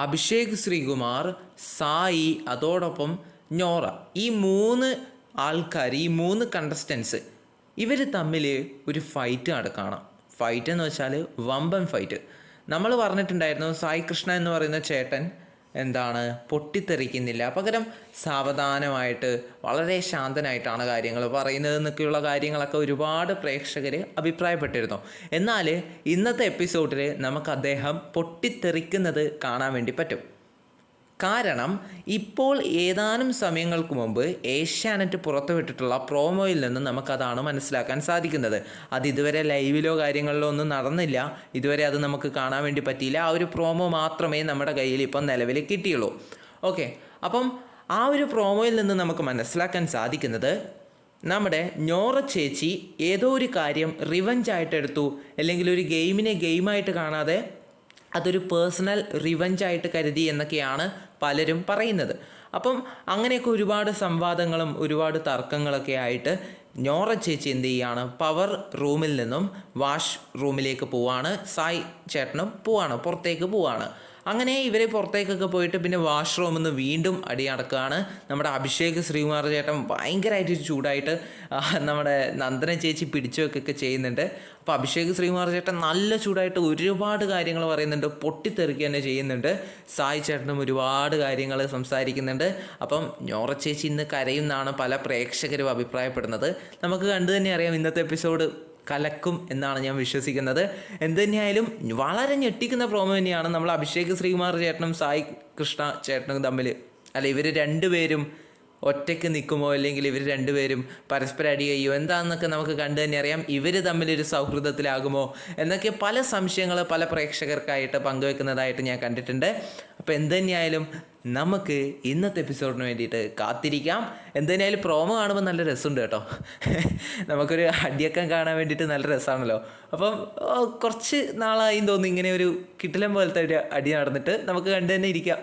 അഭിഷേക് ശ്രീകുമാർ സായി അതോടൊപ്പം ഞോറ ഈ മൂന്ന് ആൾക്കാർ ഈ മൂന്ന് കണ്ടസ്റ്റൻസ് ഇവർ തമ്മിൽ ഒരു ഫൈറ്റ് നടക്കുകയാണ് ഫൈറ്റ് എന്ന് വെച്ചാൽ വമ്പൻ ഫൈറ്റ് നമ്മൾ പറഞ്ഞിട്ടുണ്ടായിരുന്നു സായി കൃഷ്ണ എന്ന് പറയുന്ന ചേട്ടൻ എന്താണ് പൊട്ടിത്തെറിക്കുന്നില്ല. പകരം സാവധാനമായിട്ട് വളരെ ശാന്തനായിട്ടാണ് കാര്യങ്ങൾ പറയുന്നത് എന്നൊക്കെയുള്ള കാര്യങ്ങളൊക്കെ ഒരുപാട് പ്രേക്ഷകർ അഭിപ്രായപ്പെട്ടിരുന്നു. എന്നാൽ ഇന്നത്തെ എപ്പിസോഡിൽ നമുക്ക് അദ്ദേഹം പൊട്ടിത്തെറിക്കുന്നത് കാണാൻ വേണ്ടി പറ്റും. കാരണം ഇപ്പോൾ ഏതാനും സമയങ്ങൾക്ക് മുമ്പ് ഏഷ്യാനെറ്റ് പുറത്തുവിട്ടിട്ടുള്ള പ്രോമോയിൽ നിന്ന് നമുക്കതാണ് മനസ്സിലാക്കാൻ സാധിക്കുന്നത്. അത് ഇതുവരെ ലൈവിലോ കാര്യങ്ങളിലോ ഒന്നും നടന്നില്ല. ഇതുവരെ അത് നമുക്ക് കാണാൻ വേണ്ടി പറ്റിയില്ല. ആ ഒരു പ്രോമോ മാത്രമേ നമ്മുടെ കയ്യിൽ ഇപ്പം നിലവിൽ കിട്ടിയുള്ളൂ. ഓക്കെ. അപ്പം ആ ഒരു പ്രോമോയിൽ നിന്ന് നമുക്ക് മനസ്സിലാക്കാൻ സാധിക്കുന്നത് നമ്മുടെ ഞോറ ചേച്ചി ഏതോ ഒരു കാര്യം റിവഞ്ച് ആയിട്ട് എടുത്തു. അല്ലെങ്കിൽ ഒരു ഗെയിമിനെ ഗെയിമായിട്ട് കാണാതെ അതൊരു പേഴ്സണൽ റിവഞ്ച് ആയിട്ട് കരുതി എന്നൊക്കെയാണ് പലരും പറയുന്നത്. അപ്പം അങ്ങനെയൊക്കെ ഒരുപാട് സംവാദങ്ങളും ഒരുപാട് തർക്കങ്ങളൊക്കെ ആയിട്ട് ഞോറ ചേച്ചി എന്ത് ചെയ്യാണ്? പവർ റൂമിൽ നിന്നും വാഷ് റൂമിലേക്ക് പോവാണ്. സായ് ചേട്ടനും പോവാണ് പുറത്തേക്ക് പോവാണ്. അങ്ങനെ ഇവരെ പുറത്തേക്കൊക്കെ പോയിട്ട് പിന്നെ വാഷ്റൂമിൽ നിന്ന് വീണ്ടും അടി നടക്കുകയാണ്. നമ്മുടെ അഭിഷേക് ശ്രീകുമാർ ചേട്ടൻ ഭയങ്കരമായിട്ട് ചൂടായിട്ട് നമ്മുടെ നന്ദന ചേച്ചി പിടിച്ചു വെക്കൊക്കെ ചെയ്യുന്നുണ്ട്. അപ്പോൾ അഭിഷേക് ശ്രീകുമാർ ചേട്ടൻ നല്ല ചൂടായിട്ട് ഒരുപാട് കാര്യങ്ങൾ പറയുന്നുണ്ട്. പൊട്ടിത്തെറിക്കുക തന്നെ ചെയ്യുന്നുണ്ട്. സായി ചേട്ടനും ഒരുപാട് കാര്യങ്ങൾ സംസാരിക്കുന്നുണ്ട്. അപ്പം ഞോറ ചേച്ചി ഇന്ന് കരയുമെന്നാണ് പല പ്രേക്ഷകരും അഭിപ്രായപ്പെടുന്നത്. നമുക്ക് കണ്ടു തന്നെ അറിയാം ഇന്നത്തെ എപ്പിസോഡ് കലക്കും എന്നാണ് ഞാൻ വിശ്വസിക്കുന്നത്. എന്ത് തന്നെയായാലും വളരെ ഞെട്ടിക്കുന്ന പ്രോമോ തന്നെയാണ് നമ്മൾ അഭിഷേക് ശ്രീകുമാർ ചേട്ടനും സായി കൃഷ്ണ ചേട്ടനും തമ്മിൽ. അല്ല ഇവർ രണ്ടുപേരും ഒറ്റയ്ക്ക് നിൽക്കുമോ അല്ലെങ്കിൽ ഇവർ രണ്ടുപേരും പരസ്പരം അടി ചെയ്യുമോ എന്താണെന്നൊക്കെ നമുക്ക് കണ്ടു തന്നെ അറിയാം. ഇവർ തമ്മിലൊരു സൗഹൃദത്തിലാകുമോ? എന്നൊക്കെ പല സംശയങ്ങൾ പല പ്രേക്ഷകർക്കായിട്ട് പങ്കുവെക്കുന്നതായിട്ട് ഞാൻ കണ്ടിട്ടുണ്ട്. അപ്പോൾ എന്തു തന്നെയായാലും നമുക്ക് ഇന്നത്തെ എപ്പിസോഡിന് വേണ്ടിയിട്ട് കാത്തിരിക്കാം. എന്തായാലും പ്രോമോ കാണുമ്പോൾ നല്ല രസമുണ്ട് കേട്ടോ. നമുക്കൊരു അടിയക്കം കാണാൻ വേണ്ടിയിട്ട് നല്ല രസമാണല്ലോ അപ്പം കുറച്ച് നാളായി തോന്നുന്നു ഇങ്ങനെ ഒരു കിട്ടിലം പോലത്തെ ഒരു അടി നടന്നിട്ട് നമുക്ക് കണ്ടു തന്നെ ഇരിക്കാം.